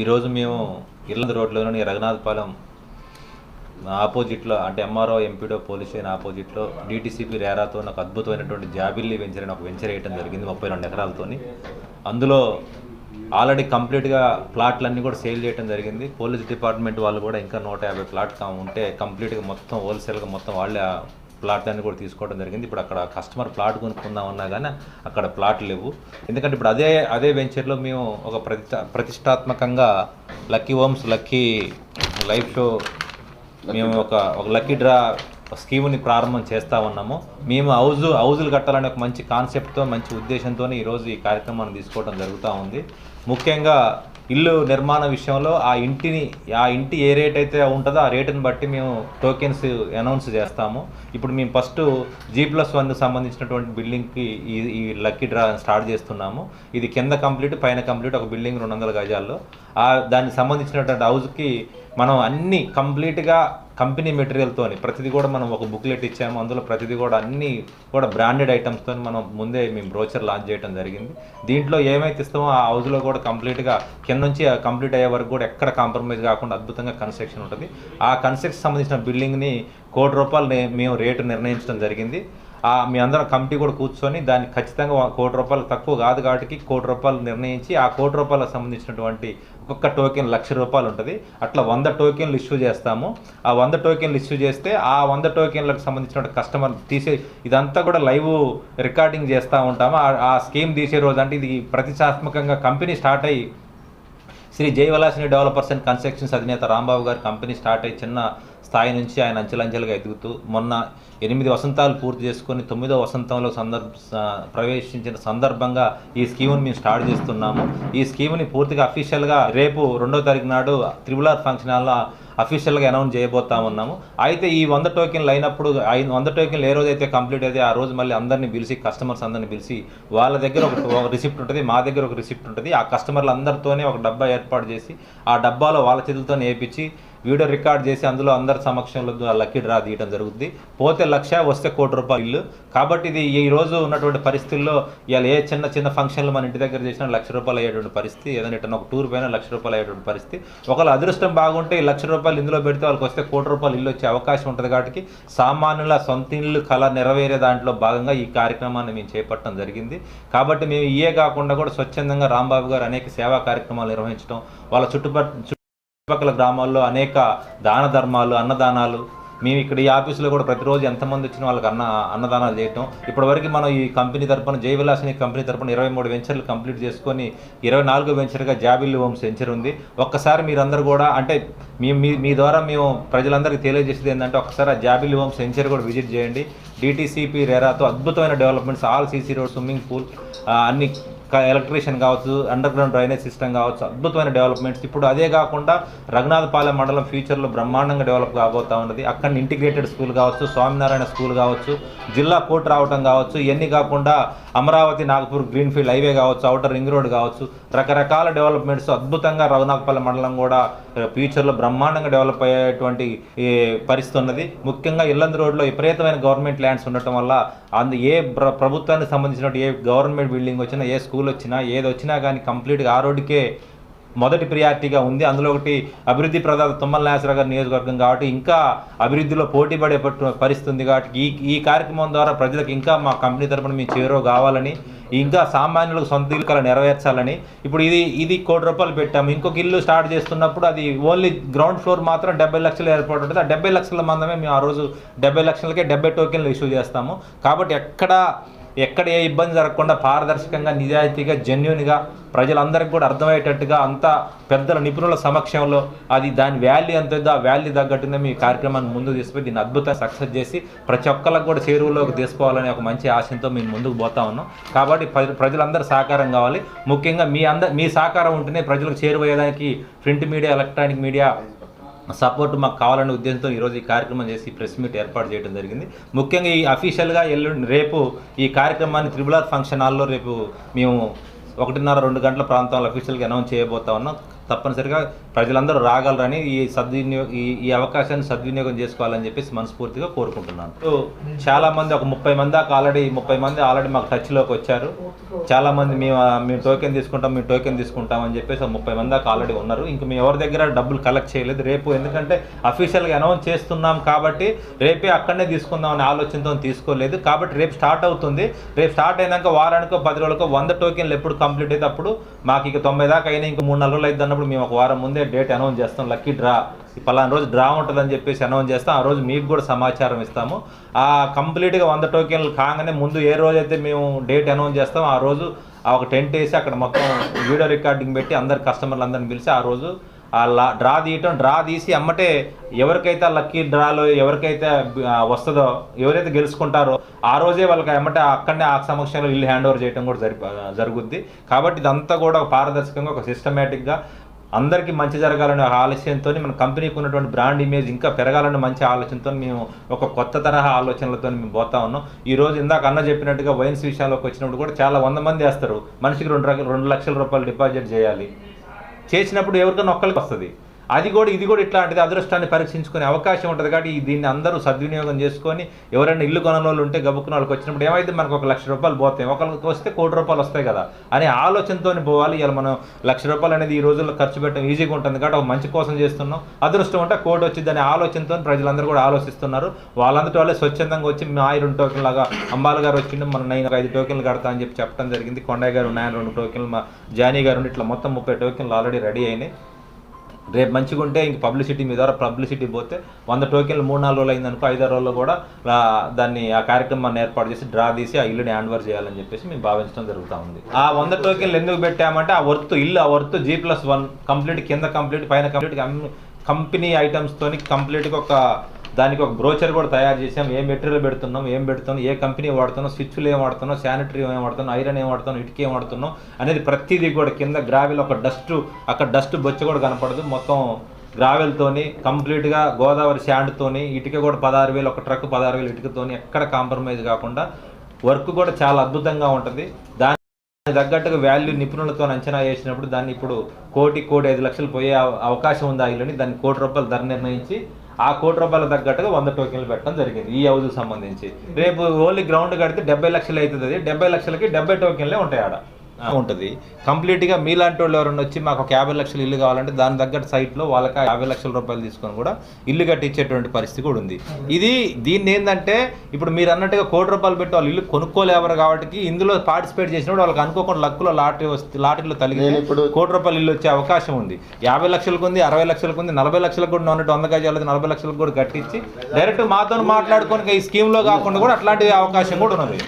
ఈరోజు మేము ఇర్లంద్ రోడ్లోని రఘునాథపాలెం ఆపోజిట్లో అంటే ఎంఆర్ఓ ఎంపీడో పోలీస్ స్టేషన్ ఆపోజిట్లో డీటీసీపీ రేరాతో ఒక అద్భుతమైనటువంటి జాబిల్లి వెంచర్ అని ఒక వెంచర్ వేయడం జరిగింది ముప్పై రెండు ఎకరాలతోని. అందులో ఆల్రెడీ కంప్లీట్గా ప్లాట్లన్నీ కూడా సేల్ చేయడం జరిగింది. పోలీస్ డిపార్ట్మెంట్ వాళ్ళు కూడా ఇంకా నూట యాభై ప్లాట్ ఉంటే కంప్లీట్గా మొత్తం హోల్సేల్గా మొత్తం వాళ్ళే ప్లాట్ అన్ని కూడా తీసుకోవడం జరిగింది. ఇప్పుడు అక్కడ కస్టమర్ ప్లాట్ కొనుక్కుందామన్నా కానీ అక్కడ ప్లాట్ లేవు. ఎందుకంటే ఇప్పుడు అదే అదే వెంచర్లో మేము ఒక ప్రతిష్ట ప్రతిష్టాత్మకంగా lucky homes lucky life show మేము ఒక ఒక లక్కీ డ్రా స్కీమ్ని ప్రారంభం చేస్తా ఉన్నాము. మేము హౌజ్ హౌజులు కట్టాలనే ఒక మంచి కాన్సెప్ట్తో మంచి ఉద్దేశంతో ఈరోజు ఈ కార్యక్రమాన్ని తీసుకోవడం జరుగుతూ ఉంది. ముఖ్యంగా ఇల్లు నిర్మాణ విషయంలో ఆ ఇంటిని ఆ ఇంటి ఏ రేట్ అయితే ఉంటుందో ఆ రేటుని బట్టి మేము టోకెన్స్ అనౌన్స్ చేస్తాము. ఇప్పుడు మేము ఫస్ట్ జీ ప్లస్ వన్ సంబంధించినటువంటి బిల్డింగ్కి ఈ ఈ లక్కీ డ్రా స్టార్ట్ చేస్తున్నాము. ఇది కింద కంప్లీట్ పైన కంప్లీట్ ఒక బిల్డింగ్ రెండు వందల గజాల్లో. ఆ దానికి సంబంధించినటువంటి హౌస్కి మనం అన్ని కంప్లీట్గా కంపెనీ మెటీరియల్తో ప్రతిదీ కూడా మనం ఒక బుక్లెట్ ఇచ్చాము. అందులో ప్రతిదీ కూడా అన్ని కూడా బ్రాండెడ్ ఐటమ్స్తో మనం ముందే మేము బ్రోచర్ లాంచ్ చేయడం జరిగింది. దీంట్లో ఏమైతే ఇస్తామో ఆ హౌస్లో కూడా కంప్లీట్గా కింద నుంచి కంప్లీట్ అయ్యే వరకు కూడా ఎక్కడ కాంప్రమైజ్ కాకుండా అద్భుతంగా కన్స్ట్రక్షన్ ఉంటుంది. ఆ కన్స్ట్రక్షన్ సంబంధించిన బిల్డింగ్ని కోటి రూపాయలు మేము రేటు నిర్ణయించడం జరిగింది. మీ అందరం కమిటీ కూడా కూర్చొని దాన్ని ఖచ్చితంగా కోటి రూపాయలు తక్కువ కాదు కాబట్టి కోటి రూపాయలు నిర్ణయించి ఆ కోటి రూపాయలకు సంబంధించినటువంటి ఒక్కొక్క టోకెన్ లక్ష రూపాయలు ఉంటుంది. అట్లా వంద టోకెన్లు ఇష్యూ చేస్తాము. ఆ వంద టోకెన్లు ఇష్యూ చేస్తే ఆ వంద టోకెన్లకు సంబంధించిన కస్టమర్ తీసే ఇదంతా కూడా లైవ్ రికార్డింగ్ చేస్తూ ఉంటాము. ఆ- ఆ స్కీమ్ తీసే రోజు అంటే ఇది ప్రతిష్టాత్మకంగా కంపెనీ స్టార్ట్ అయ్యి Sri Jayavalasini developers and constructions అధినేత రాంబాబు గారి కంపెనీ స్టార్ట్ అయ్యి చిన్న స్థాయి నుంచి ఆయన అంచెలంచెలుగా ఎదుగుతూ మొన్న ఎనిమిది వసంతాలు పూర్తి చేసుకొని తొమ్మిదో వసంతంలో సందర్భ ప్రవేశించిన సందర్భంగా ఈ స్కీమ్ని మేము స్టార్ట్ చేస్తున్నాము. ఈ స్కీమ్ని పూర్తిగా అఫీషియల్గా రేపు రెండో తారీఖు నాడు త్రిబుల్ ఆర్ ఫంక్షన్ హాల్లో అఫీషియల్గా అనౌన్స్ చేయబోతా ఉన్నాము. అయితే ఈ వంద టోకెన్లు అయినప్పుడు వంద టోకెన్లు ఏ రోజు అయితే కంప్లీట్ అయితే ఆ రోజు మళ్ళీ అందరినీ పిలిచి కస్టమర్స్ అందరిని పిలిచి వాళ్ళ దగ్గర ఒక ఒక రిసిప్ట్ ఉంటుంది మా దగ్గర ఒక రిసిప్ట్ ఉంటుంది. ఆ కస్టమర్లు అందరితోనే ఒక డబ్బా ఏర్పాటు చేసి ఆ డబ్బాలో వాళ్ళ చేతులతో వేయించి వీడియో రికార్డ్ చేసి అందులో అందరి సమక్షంలో ఆ లక్కీ డ్రా తీయడం జరుగుతుంది పోతే లక్ష వస్తే కోటి రూపాయలు ఇల్లు. కాబట్టి ఇది ఈ రోజు ఉన్నటువంటి పరిస్థితుల్లో ఇవాళ ఏ చిన్న చిన్న ఫంక్షన్లు మన ఇంటి దగ్గర చేసినా లక్ష రూపాయలు అయ్యేటువంటి పరిస్థితి. ఏదైనా ఒక టూర్ పైన లక్ష రూపాయలు అయ్యేటువంటి పరిస్థితి. ఒకవేళ అదృష్టం బాగుంటే ఈ లక్ష రూపాయలు ఇందులో పెడితే వాళ్ళకి వస్తే కోటి రూపాయలు ఇల్లు వచ్చే అవకాశం ఉంటుంది కాబట్టి సామాన్యుల సొంత ఇల్లు కళ నెరవేరే దాంట్లో భాగంగా ఈ కార్యక్రమాన్ని మేము చేపట్టడం జరిగింది. కాబట్టి మేము ఇయే కాకుండా కూడా స్వచ్ఛందంగా రాంబాబు గారు అనేక సేవా కార్యక్రమాలు నిర్వహించడం వాళ్ళ చుట్టుపక్కల చుట్టుపక్కల గ్రామాల్లో అనేక దాన ధర్మాలు అన్నదానాలు. మేము ఇక్కడ ఈ ఆఫీసులో కూడా ప్రతిరోజు ఎంతమంది వచ్చిన వాళ్ళకి అన్న అన్నదానాలు చేయటం. ఇప్పటివరకు మనం ఈ కంపెనీ తరపున జయవిలాసని కంపెనీ తరపున ఇరవై మూడు వెంచర్లు కంప్లీట్ చేసుకొని ఇరవై నాలుగో వెంచర్గా జాబిల్ హోమ్స్ వెంచర్ ఉంది. ఒక్కసారి మీరందరూ కూడా అంటే మీ మీ మీ ద్వారా మేము ప్రజలందరికీ తెలియజేసేది ఏంటంటే ఒకసారి ఆ జాబిల్లి హోమ్స్ వెంచర్ కూడా విజిట్ చేయండి. డిటీసీపీ రేరాతో అద్భుతమైన developments all CC road swimming pool అన్ని ఎలక్ట్రీషియన్ కావచ్చు అండర్ గ్రౌండ్ డ్రైనేజ్ సిస్టమ్ కావచ్చు అద్భుతమైన డెవలప్మెంట్స్. ఇప్పుడు అదే కాకుండా రఘునాథపాలెం మండలం ఫ్యూచర్లో బ్రహ్మాండంగా డెవలప్ కాబోతా ఉన్నది. అక్కడ ఇంటిగ్రేటెడ్ స్కూల్ కావచ్చు స్వామినారాయణ స్కూల్ కావచ్చు జిల్లా కోర్టు రావటం కావచ్చు ఇవన్నీ కాకుండా అమరావతి నాగపూర్ గ్రీన్ఫీల్డ్ హైవే కావచ్చు అవుటర్ రింగ్ రోడ్ కావచ్చు రకరకాల డెవలప్మెంట్స్. అద్భుతంగా రఘునాథపాలెం మండలం కూడా ఫ్యూచర్లో బ్రహ్మాండంగా డెవలప్ అయ్యేటువంటి పరిస్థితి ఉన్నది. ముఖ్యంగా ఇల్లందు రోడ్లో విపరీతమైన గవర్నమెంట్ ల్యాండ్స్ ఉండటం వల్ల అందు ఏ ప్రభుత్వానికి సంబంధించిన ఏ గవర్నమెంట్ బిల్డింగ్ వచ్చినా ఏ స్కూల్ వచ్చినా ఏది వచ్చినా కానీ కంప్లీట్గా ఆ రోడ్డుకే మొదటి ప్రియారిటీగా ఉంది. అందులో ఒకటి అభివృద్ధి ప్రదాత తుమ్మల నాగేశ్వరరావు గారి నియోజకవర్గం కాబట్టి ఇంకా అభివృద్ధిలో పోటీ పడే పట్టు- కాబట్టి ఈ ఈ కార్యక్రమం ద్వారా ప్రజలకు ఇంకా మా కంపెనీ తరపున మీ చేరువ కావాలని ఇంకా సామాన్యులకు సొంత ఇల్లు నెరవేర్చాలని. ఇప్పుడు ఇది ఇది కోటి రూపాయలు పెట్టాము. ఇంకొక ఇల్లు స్టార్ట్ చేస్తున్నప్పుడు అది ఓన్లీ గ్రౌండ్ ఫ్లోర్ మాత్రం డెబ్బై లక్షలు ఏర్పాటు ఉంటుంది. ఆ డెబ్బై లక్షల మందమే మేము ఆ రోజు డెబ్బై లక్షలకే డెబ్బై టోకెన్లు ఇష్యూ చేస్తాము. కాబట్టి ఎక్కడ ఎక్కడ ఏ ఇబ్బంది జరగకుండా పారదర్శకంగా నిజాయితీగా జెన్యున్గా ప్రజలందరికీ కూడా అర్థమయ్యేటట్టుగా అంత పెద్దల నిపుణుల సమక్షంలో అది దాని వాల్యూ ఎంత ఉందో ఆ వాల్యూ తగ్గట్టుగా మీ కార్యక్రమాన్ని ముందుకు తీసుకుపోయి దీన్ని అద్భుతంగా సక్సెస్ చేసి ప్రతి ఒక్కరికి కూడా చేరువలోకి తీసుకోవాలని ఒక మంచి ఆశయంతో మేము ముందుకు పోతా ఉన్నాం. కాబట్టి ప్రజలందరూ సహకారం కావాలి. ముఖ్యంగా మీ అందరి మీ సహకారం ఉంటేనే ప్రజలకు చేరువయ్యేదానికి print media electronic media support మాకు కావాలనే ఉద్దేశంతో ఈరోజు ఈ కార్యక్రమం చేసి ప్రెస్ మీట్ ఏర్పాటు చేయడం జరిగింది. ముఖ్యంగా ఈ అఫీషియల్గా ఎల్లుండి రేపు ఈ కార్యక్రమాన్ని త్రిబుల్ ఆర్ ఫంక్షన్ హాల్లో రేపు మేము ఒకటిన్నర రెండు గంటల ప్రాంతంలో అఫీషియల్గా అనౌన్స్ చేయబోతా ఉన్నాం. తప్పనిసరిగా ప్రజలందరూ రాగలరని ఈ సద్వినియోగ ఈ ఈ అవకాశాన్ని సద్వినియోగం చేసుకోవాలని చెప్పేసి మనస్ఫూర్తిగా కోరుకుంటున్నాను. సో, చాలా మంది ఒక ముప్పై మంది దాకా ఆల్రెడీ ముప్పై మంది ఆల్రెడీ మాకు టచ్లోకి వచ్చారు. చాలా మంది మేము మేము టోకెన్ తీసుకుంటాం మేము టోకెన్ తీసుకుంటాం అని చెప్పేసి ఒక ముప్పై మంది దాకా ఆల్రెడీ ఉన్నారు. ఇంకా మేము ఎవరి దగ్గర డబ్బులు కలెక్ట్ చేయలేదు. రేపు ఎందుకంటే అఫీషియల్గా అనౌన్స్ చేస్తున్నాం కాబట్టి రేపే అక్కడనే తీసుకుందాం అనే ఆలోచనతో తీసుకోలేదు. కాబట్టి రేపు స్టార్ట్ అవుతుంది. రేపు స్టార్ట్ అయినాక వారానికో పది రోజులకో వంద టోకెన్లు ఎప్పుడు కంప్లీట్ అయితే అప్పుడు మాకు ఇక తొంభై దాకా అయినా ఇంక మూడు నాలుగు రోజులు అయితే అన్నప్పుడు మేము ఒక వారం ముందే డేట్ అనౌన్స్ చేస్తాం లక్కీ డ్రా. పలానా రోజు డ్రా ఉంటుందని చెప్పేసి అనౌన్స్ చేస్తాం ఆ రోజు మీకు కూడా సమాచారం ఇస్తాము. ఆ కంప్లీట్గా వంద టోకెన్లు కాగానే ముందు ఏ రోజైతే మేము డేట్ అనౌన్స్ చేస్తాం ఆ రోజు ఆ ఒక టెంట్ వేసి అక్కడ మొత్తం వీడియో రికార్డింగ్ పెట్టి అందరు కస్టమర్లు అందరిని పిలిచి ఆ రోజు ఆ లా డ్రా తీయటం. డ్రా తీసి అమ్మటే ఎవరికైతే లక్కీ డ్రాలో ఎవరికైతే వస్తుందో ఎవరైతే గెలుచుకుంటారో ఆ రోజే వాళ్ళకి ఎమ్మటే అక్కడనే ఆ సమక్షంలో ఇల్లు హ్యాండ్ ఓవర్ చేయడం కూడా జరి జరుగుద్ది. కాబట్టి ఇదంతా కూడా ఒక పారదర్శకంగా ఒక సిస్టమేటిక్గా అందరికీ మంచి జరగాలనే ఆలోచనతో మన కంపెనీకి ఉన్నటువంటి బ్రాండ్ ఇమేజ్ ఇంకా పెరగాలనే మంచి ఆలోచనతో మేము ఒక కొత్త తరహా ఆలోచనలతో మేము పోతా ఉన్నాం. ఈ రోజు ఇందాక అన్న చెప్పినట్టుగా వైన్స్ విషయాల్లోకి వచ్చినప్పుడు కూడా చాలా వంద మంది వేస్తారు. మనిషికి రెండు రెండు లక్షల రూపాయలు డిపాజిట్ చేయాలి. చేసినప్పుడు ఎవరికైనా ఒక్కరికి వస్తుంది. అది కూడా ఇది కూడా ఇట్లాంటిది అదృష్టాన్ని పరీక్షించుకునే అవకాశం ఉంటుంది కాబట్టి దీన్ని అందరూ సద్వినియోగం చేసుకొని ఎవరైనా ఇల్లు కొనని ఉంటే గబుక్కున వాళ్ళకి వచ్చినప్పుడు ఏమైతే మనకు ఒక లక్ష రూపాయలు పోతాయి ఒకరికి వస్తే కోటి రూపాయలు వస్తాయి కదా అనే ఆలోచనతో పోవాలి. ఇలా మనం లక్ష రూపాయలు అనేది ఈ రోజుల్లో ఖర్చు పెట్టడం ఈజీగా ఉంటుంది కాబట్టి ఒక మంచి కోసం చేస్తున్నాం. అదృష్టం ఉంటే కోటి వచ్చింది ఆలోచనతో ప్రజలందరూ కూడా ఆలోచిస్తున్నారు. వాళ్ళందరి వాళ్ళే స్వచ్ఛందంగా వచ్చి మా ఆయన రెండు టోకెన్ లాగా అంబాల గారు వచ్చిండు మన నేను ఒక ఐదు టోకెన్లు కడతా అని చెప్పి చెప్పడం జరిగింది. కొండయ్య గారు ఉన్నాయని రెండు టోకెన్లు మా జానీ గారు ఇట్లా మొత్తం ముప్పై టోకెన్లు ఆల్రెడీ రెడీ అయినాయి. రేపు మంచిగా ఉంటే ఇంక పబ్లిసిటీ మీ ద్వారా పబ్లిసిటీ పోతే వంద టోకెన్లు మూడు నాలుగు రోజులు అయిందనుకో ఐదారు రోజుల్లో కూడా దాన్ని ఆ కార్యక్రమాన్ని ఏర్పాటు చేసి డ్రా తీసి ఆ ఇల్లుని హ్యాండ్ ఓవర్ చేయాలని చెప్పేసి మేము భావించడం జరుగుతూ ఉంది. ఆ వంద టోకెన్లు ఎందుకు పెట్టామంటే ఆ వర్త్ ఇల్లు ఆ worth G plus one complete కింద కంప్లీట్ పైన కంప్లీట్ కంపెనీ ఐటమ్స్తోని కంప్లీట్గా ఒక దానికి ఒక బ్రోచర్ కూడా తయారు చేసాం ఏ మెటీరియల్ పెడుతున్నాం ఏం పెడుతున్నాం ఏ కంపెనీ వాడుతున్నాం స్విచ్లు ఏం వాడుతున్నాం శానిటరీ ఏం వాడుతున్నాం ఐరన్ ఏం వాడుతున్నాం ఇటుక ఏం వాడుతున్నాం అనేది ప్రతిదీ కూడా కింద గ్రావెల్ ఒక డస్ట్ అక్కడ డస్ట్ బొచ్చ కూడా కనపడదు. మొత్తం గ్రావెల్తోని కంప్లీట్గా గోదావరి శాండ్తోని ఇటుక కూడా పదహారు వేలు ఒక ట్రక్ పదహారు వేలు ఇటుకతోని ఎక్కడ కాంప్రమైజ్ కాకుండా వర్క్ కూడా చాలా అద్భుతంగా ఉంటుంది. దాని దానికి తగ్గట్టుగా వాల్యూ నిపుణులతో అంచనా వేసినప్పుడు దాన్ని ఇప్పుడు కోటి కోటి ఐదు లక్షలు పోయే అవకాశం ఉంది ఆ ఇల్లుని. దాన్ని కోటి రూపాయలు ధర నిర్ణయించి ఆ కోటి రూపాయల తగ్గట్టుగా వంద టోకెన్లు పెట్టడం జరిగింది ఈ హౌస్ సంబంధించి. రేపు ఓన్లీ గ్రౌండ్ కడితే డెబ్బై లక్షలు అవుతుంది. అది డెబ్బై లక్షలకి డెబ్బై టోకెన్లే ఉంటాయి ఆడ. ఉంటుంది. కంప్లీట్గా మీలాంటి వాళ్ళు ఎవరైనా వచ్చి మాకు ఒక యాభై లక్షలు ఇల్లు కావాలంటే దాని తగ్గట్టు సైట్లో వాళ్ళకి యాభై లక్షల రూపాయలు తీసుకొని కూడా ఇల్లు కట్టించేటువంటి పరిస్థితి కూడా ఉంది. ఇది దీన్ని ఏంటంటే ఇప్పుడు మీరు అన్నట్టుగా కోటి రూపాయలు పెట్టి వాళ్ళు ఇల్లు కొనుక్కోలేవరు కాబట్టి ఇందులో పార్టిసిపేట్ చేసినప్పుడు వాళ్ళకి అనుకోకుండా లక్కులో లాటరీ వస్తే లాటరీలో తగిలితే నేను ఇప్పుడు- కోటి రూపాయలు ఇల్లు వచ్చే అవకాశం ఉంది. యాభై లక్షలకు ఉంది అరవై లక్షలకు ఉంది నలభై లక్షలకు కూడా ఉన్నట్టు వంద గజాలది నలభై లక్షలకు కూడా కట్టించి డైరెక్ట్ మాతో మాట్లాడుకొని ఈ స్కీమ్లో కాకుండా కూడా అట్లాంటి అవకాశం కూడా ఉన్నది.